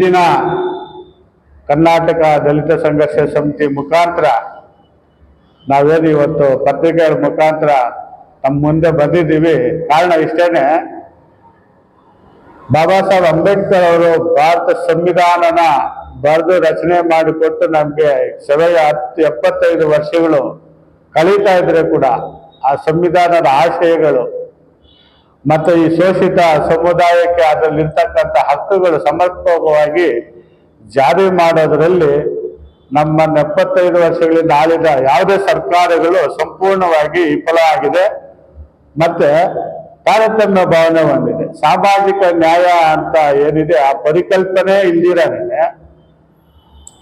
ದಿನ ಕರ್ನಾಟಕ ದಲಿತ ಸಂಘರ್ಷ ಸಮಿತಿ ಮುಖಾಂತರ ನಾವೇನು ಇವತ್ತು ಪತ್ರಿಕೆಗಳ ಮುಖಾಂತರ ನಮ್ಮ ಮುಂದೆ ಬಂದಿದ್ದೀವಿ. ಕಾರಣ ಇಷ್ಟೇನೆ, ಬಾಬಾ ಸಾಹೇಬ್ ಅಂಬೇಡ್ಕರ್ ಅವರು ಭಾರತ ಸಂವಿಧಾನನ ಬರೆದು ರಚನೆ ಮಾಡಿಕೊಟ್ಟು ನಮಗೆ ಸೆವೆಯ ಹತ್ತು ಎಪ್ಪತ್ತೈದು ವರ್ಷಗಳು ಕಳೀತಾ ಇದ್ರೆ ಕೂಡ ಆ ಸಂವಿಧಾನದ ಆಶಯಗಳು ಮತ್ತು ಈ ಶೋಷಿತ ಸಮುದಾಯಕ್ಕೆ ಅದರಲ್ಲಿರ್ತಕ್ಕಂಥ ಹಕ್ಕುಗಳು ಸಮರ್ಪಕವಾಗಿ ಜಾರಿ ಮಾಡೋದರಲ್ಲಿ ನಮ್ಮ ಎಪ್ಪತ್ತೈದು ವರ್ಷಗಳಿಂದ ಆಳಿದ ಯಾವುದೇ ಸರ್ಕಾರಗಳು ಸಂಪೂರ್ಣವಾಗಿ ವಿಫಲ ಆಗಿದೆ ಮತ್ತೆ ತಾರತಮ್ಯ ಭಾವನೆ ಹೊಂದಿದೆ. ಸಾಮಾಜಿಕ ನ್ಯಾಯ ಅಂತ ಏನಿದೆ, ಆ ಪರಿಕಲ್ಪನೆ ಇಲ್ದಿರನೇ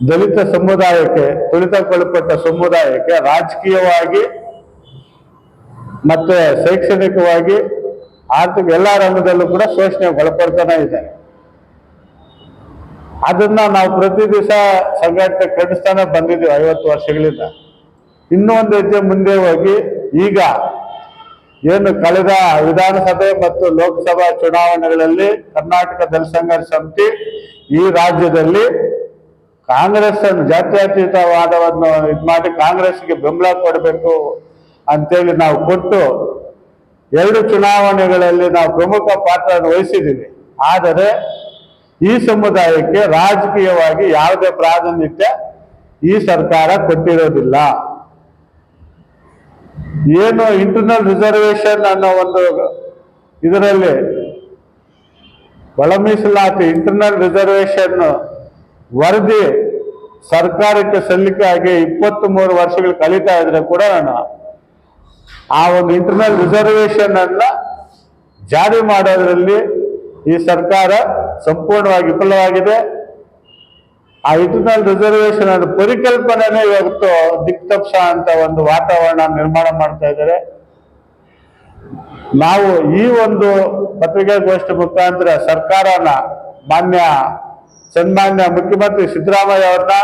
ದಲಿತ ಸಮುದಾಯಕ್ಕೆ, ತುಳಿತಕ್ಕೊಳಪಟ್ಟ ಸಮುದಾಯಕ್ಕೆ ರಾಜಕೀಯವಾಗಿ ಮತ್ತೆ ಶೈಕ್ಷಣಿಕವಾಗಿ ಆರ್ಥಿಕ ಎಲ್ಲ ರಂಗದಲ್ಲೂ ಕೂಡ ಶೋಷಣೆ ಒಳಪಡ್ತಾನೆ ಇದೆ. ಅದನ್ನ ನಾವು ಪ್ರತಿ ದಿವಸ ಸಂಘಟನೆ ಕಟ್ಟಿಸ್ತಾನೆ ಬಂದಿದ್ದೀವಿ ಐವತ್ತು ವರ್ಷಗಳಿಂದ. ಇನ್ನೊಂದು ಹೆಜ್ಜೆ ಮುಂದೆ ಹೋಗಿ ಈಗ ಏನು ಕಳೆದ ವಿಧಾನಸಭೆ ಮತ್ತು ಲೋಕಸಭಾ ಚುನಾವಣೆಗಳಲ್ಲಿ ಕರ್ನಾಟಕ ಸಂಘರ್ಷ ಸಮಿತಿ ಈ ರಾಜ್ಯದಲ್ಲಿ ಕಾಂಗ್ರೆಸ್ ಅನ್ನು ಜಾತ್ಯತೀತವಾದವನ್ನು ಇದು ಮಾಡಿ ಕಾಂಗ್ರೆಸ್ಗೆ ಬೆಂಬಲ ಕೊಡಬೇಕು ಅಂತೇಳಿ ನಾವು ಕೊಟ್ಟು ಎರಡು ಚುನಾವಣೆಗಳಲ್ಲಿ ನಾವು ಪ್ರಮುಖ ಪಾತ್ರ ವಹಿಸಿದ್ದೀವಿ. ಆದರೆ ಈ ಸಮುದಾಯಕ್ಕೆ ರಾಜಕೀಯವಾಗಿ ಯಾವುದೇ ಪ್ರಾಧಾನ್ಯತೆ ಈ ಸರ್ಕಾರ ಕೊಟ್ಟಿರೋದಿಲ್ಲ. ಏನು ಇಂಟರ್ನಲ್ ರಿಸರ್ವೇಶನ್ ಅನ್ನೋ ಒಂದು ಇದರಲ್ಲಿ ಒಳಮೀಸಲಾತಿ ಇಂಟರ್ನಲ್ ರಿಸರ್ವೇಶನ್ ವರದಿ ಸರ್ಕಾರಕ್ಕೆ ಸಲ್ಲಿಕೆ ಆಗಿ ಇಪ್ಪತ್ತ್ ಮೂರು ವರ್ಷಗಳು ಕಳೀತಾ ಇದ್ರೆ ಕೂಡ ನಾನು ಆ ಒಂದು ಇಂಟರ್ನಲ್ ರಿಸರ್ವೇಶನ್ ಅನ್ನ ಜಾರಿ ಮಾಡೋದ್ರಲ್ಲಿ ಈ ಸರ್ಕಾರ ಸಂಪೂರ್ಣವಾಗಿ ವಿಫಲವಾಗಿದೆ. ಆ ಇಂಟರ್ನಲ್ ರಿಸರ್ವೇಶನ್ ಅನ್ನ ಪರಿಕಲ್ಪನೆನೇ ಇವತ್ತು ದಿಕ್ತಪ್ಸ ಅಂತ ಒಂದು ವಾತಾವರಣ ನಿರ್ಮಾಣ ಮಾಡ್ತಾ ಇದ್ದಾರೆ. ನಾವು ಈ ಒಂದು ಪತ್ರಿಕಾಗೋಷ್ಠಿ ಮುಖಾಂತರ ಸರ್ಕಾರನ ಮಾನ್ಯ, ಸನ್ಮಾನ್ಯ ಮುಖ್ಯಮಂತ್ರಿ ಸಿದ್ದರಾಮಯ್ಯ ಅವ್ರನ್ನ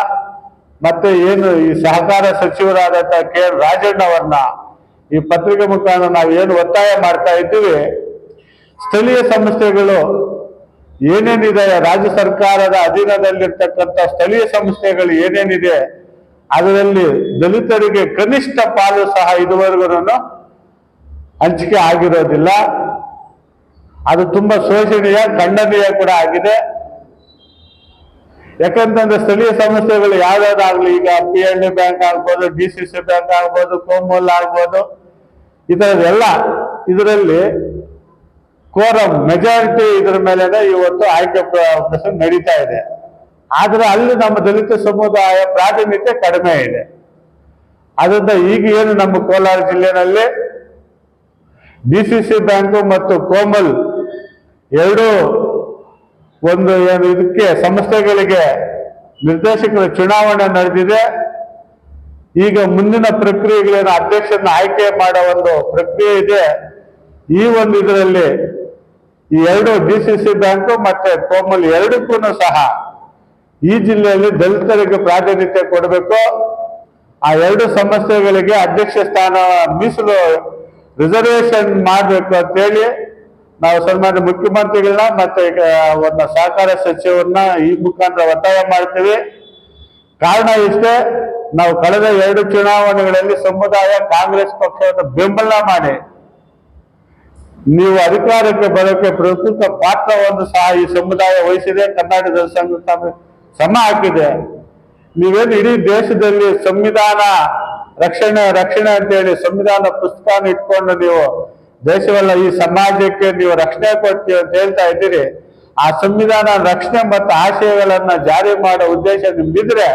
ಮತ್ತೆ ಏನು ಈ ಸಹಕಾರ ಸಚಿವರಾದಂತಹ ಕೆ ಎಲ್ ರಾಜಣ್ಣ ಅವ್ರನ್ನ ಈ ಪತ್ರಿಕೆ ಮುಖಾಂತರ ನಾವು ಏನು ಒತ್ತಾಯ ಮಾಡ್ತಾ ಇದ್ದೀವಿ, ಸ್ಥಳೀಯ ಸಂಸ್ಥೆಗಳು ಏನೇನಿದೆ, ರಾಜ್ಯ ಸರ್ಕಾರದ ಅಧೀನದಲ್ಲಿರ್ತಕ್ಕಂಥ ಸ್ಥಳೀಯ ಸಂಸ್ಥೆಗಳು ಏನೇನಿದೆ, ಅದರಲ್ಲಿ ದಲಿತರಿಗೆ ಕನಿಷ್ಠ ಪಾಲು ಸಹ ಇದುವರೆಗೂ ಹಂಚಿಕೆ ಆಗಿರೋದಿಲ್ಲ. ಅದು ತುಂಬಾ ಶೋಷಣೀಯ, ಖಂಡನೀಯ ಕೂಡ ಆಗಿದೆ. ಯಾಕಂತಂದ್ರೆ ಸ್ಥಳೀಯ ಸಂಸ್ಥೆಗಳು ಯಾವ್ದಾದಾಗ್ಲಿ ಈಗ ಪಿ ಎನ್ ಡಿ ಬ್ಯಾಂಕ್ ಆಗ್ಬೋದು ಡಿ ಸಿ ಸಿ ಬ್ಯಾಂಕ್ ಆಗ್ಬೋದು ಕೋಮಲ್ ಆಗ್ಬೋದು, ಈ ಥರದ್ದೆಲ್ಲ ಇದರಲ್ಲಿ ಕೋರಂ ಮೆಜಾರಿಟಿ ಇದ್ರ ಮೇಲೆ ಇವತ್ತು ಆಯ್ಕೆ ಪ್ರಶ್ನೆ ನಡೀತಾ ಇದೆ. ಆದ್ರೆ ಅಲ್ಲಿ ನಮ್ಮ ದಲಿತ ಸಮುದಾಯ ಪ್ರಾತಿನಿಧ್ಯ ಕಡಿಮೆ ಇದೆ. ಅದರಿಂದ ಈಗ ಏನು ನಮ್ಮ ಕೋಲಾರ ಜಿಲ್ಲೆನಲ್ಲಿ ಡಿ ಸಿ ಸಿ ಬ್ಯಾಂಕು ಮತ್ತು ಕೋಮಲ್ ಎರಡೂ ಒಂದು ಏನು ಇದಕ್ಕೆ ಸಂಸ್ಥೆಗಳಿಗೆ ನಿರ್ದೇಶಕರ ಚುನಾವಣೆ ನಡೆದಿದೆ. ಈಗ ಮುಂದಿನ ಪ್ರಕ್ರಿಯೆಗಳೇನು ಅಧ್ಯಕ್ಷರನ್ನ ಆಯ್ಕೆ ಮಾಡೋ ಒಂದು ಪ್ರಕ್ರಿಯೆ ಇದೆ. ಈ ಒಂದು ಇದರಲ್ಲಿ ಈ ಎರಡು ಡಿ ಸಿ ಸಿ ಬ್ಯಾಂಕು ಮತ್ತೆ ಕೋಮಲ್ ಎರಡಕ್ಕೂ ಸಹ ಈ ಜಿಲ್ಲೆಯಲ್ಲಿ ದಲಿತರಿಗೆ ಪ್ರಾಧಾನ್ಯತೆ ಕೊಡಬೇಕು. ಆ ಎರಡು ಸಂಸ್ಥೆಗಳಿಗೆ ಅಧ್ಯಕ್ಷ ಸ್ಥಾನ ಮೀಸಲು ರಿಸರ್ವೇಶನ್ ಮಾಡಬೇಕು ಅಂತೇಳಿ ನಾವು ಸನ್ಮಾನ್ಯ ಮುಖ್ಯಮಂತ್ರಿಗಳನ್ನ ಮತ್ತೆ ಒಂದು ಸಹಕಾರ ಸಚಿವರನ್ನ ಈ ಮುಖಾಂತರ ಒತ್ತಾಯ ಮಾಡ್ತೀವಿ. ಕಾರಣ ಇಷ್ಟೇ, ನಾವು ಕಳೆದ ಎರಡು ಚುನಾವಣೆಗಳಲ್ಲಿ ಸಮುದಾಯ ಕಾಂಗ್ರೆಸ್ ಪಕ್ಷದ ಬೆಂಬಲ ಮಾಡಿ, ನೀವು ಅಧಿಕಾರಕ್ಕೆ ಬರೋಕೆ ಪ್ರಮುಖ ಪಾತ್ರವನ್ನು ಸಹ ಈ ಸಮುದಾಯ ವಹಿಸಿದೆ ಕರ್ನಾಟಕದ ಸಂಘ ಸಮ- ಹಾಕಿದೆ. ನೀವೇನು ಇಡೀ ದೇಶದಲ್ಲಿ ಸಂವಿಧಾನ ರಕ್ಷಣೆ ರಕ್ಷಣೆ ಅಂತೇಳಿ ಸಂವಿಧಾನ ಪುಸ್ತಕನ ಇಟ್ಕೊಂಡು ನೀವು ದೇಶವೆಲ್ಲ, ಈ ಸಮಾಜಕ್ಕೆ ನೀವು ರಕ್ಷಣೆ ಕೊಡ್ತೀವಿ ಅಂತ ಹೇಳ್ತಾ ಇದ್ದೀರಿ. ಆ ಸಂವಿಧಾನ ರಕ್ಷಣೆ ಮತ್ತು ಆಶಯಗಳನ್ನ ಜಾರಿ ಮಾಡೋ ಉದ್ದೇಶ ನಿಮ್ದಿದ್ರೆ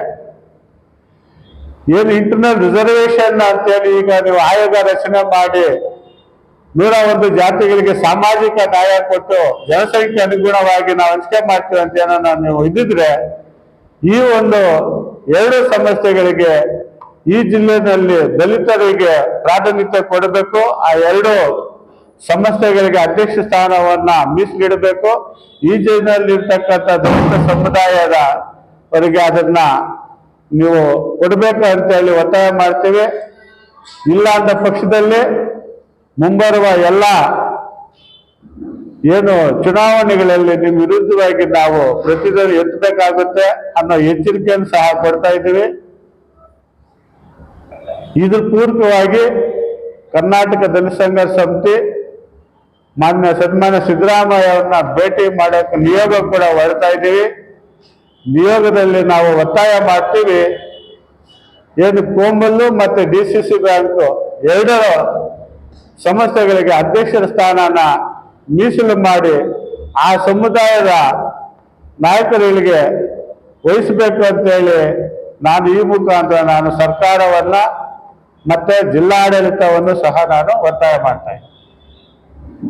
ಏನು ಇಂಟರ್ನಲ್ ರಿಸರ್ವೇಶನ್ ಅಂತೇಳಿ ಈಗ ನೀವು ಆಯೋಗ ರಚನೆ ಮಾಡಿ ನೂರ ಒಂದು ಜಾತಿಗಳಿಗೆ ಸಾಮಾಜಿಕ ನ್ಯಾಯ ಕೊಟ್ಟು ಜನಸಂಖ್ಯೆ ಅನುಗುಣವಾಗಿ ನಾವು ಹಂಚಿಕೆ ಮಾಡ್ತೀವಿ ಅಂತ ಏನೋ ನೀವು ಇದ್ದಿದ್ರೆ, ಈ ಒಂದು ಎರಡು ಸಮಸ್ಯೆಗಳಿಗೆ ಈ ಜಿಲ್ಲೆಯಲ್ಲಿ ದಲಿತರಿಗೆ ಪ್ರಾಧಾನ್ಯತೆ ಕೊಡಬೇಕು. ಆ ಎರಡು ಸಮಸ್ಯೆಗಳಿಗೆ ಅಧ್ಯಕ್ಷ ಸ್ಥಾನವನ್ನ ಮೀಸಲಿಡಬೇಕು. ಈ ಜಿಲ್ಲೆಯಲ್ಲಿ ಇರ್ತಕ್ಕಂಥ ದಲಿತ ಸಮುದಾಯದ ಅವರಿಗೆ ಅದನ್ನ ನೀವು ಕೊಡಬೇಕು ಅಂತ ಹೇಳಿ ಒತ್ತಾಯ ಮಾಡ್ತೀವಿ. ಇಲ್ಲ ಅಂದ ಪಕ್ಷದಲ್ಲಿ ಮುಂಬರುವ ಎಲ್ಲ ಏನು ಚುನಾವಣೆಗಳಲ್ಲಿ ನಿಮ್ಮ ವಿರುದ್ಧವಾಗಿ ನಾವು ಪ್ರತಿದಿನ ಎತ್ತಬೇಕಾಗುತ್ತೆ ಅನ್ನೋ ಎಚ್ಚರಿಕೆಯನ್ನು ಸಹ ಕೊಡ್ತಾ ಇದ್ದೀವಿ. ಇದ್ರ ಪೂರ್ವಕವಾಗಿ ಕರ್ನಾಟಕ ದಲಿತ ಸಂಘ ಸಮಿತಿ ಮಾನ್ಯ ಸನ್ಮಾನ್ಯ ಸಿದ್ದರಾಮಯ್ಯ ಅವ್ರನ್ನ ಭೇಟಿ ಮಾಡೋಕೆ ನಿಯೋಗ ಕೂಡ ಹೊರಡ್ತಾ ಇದ್ದೀವಿ. ನಿಯೋಗದಲ್ಲಿ ನಾವು ಒತ್ತಾಯ ಮಾಡ್ತೀವಿ. ಏನು ಕೋಮಲ್ಲು ಮತ್ತು ಡಿ ಸಿ ಸಿ ಬ್ಯಾಂಕ್ ಎರಡರ ಸಂಸ್ಥೆಗಳಿಗೆ ಅಧ್ಯಕ್ಷರ ಸ್ಥಾನನ ಮೀಸಲು ಮಾಡಿ ಆ ಸಮುದಾಯದ ನಾಯಕರುಗಳಿಗೆ ವಹಿಸಬೇಕು ಅಂತೇಳಿ ನಾನು ಈ ಮುಖಾಂತರ ನಾನು ಸರ್ಕಾರವನ್ನ ಮತ್ತು ಜಿಲ್ಲಾಡಳಿತವನ್ನು ಸಹ ನಾನು ಒತ್ತಾಯ ಮಾಡ್ತಾ ಇದ್ದೀನಿ.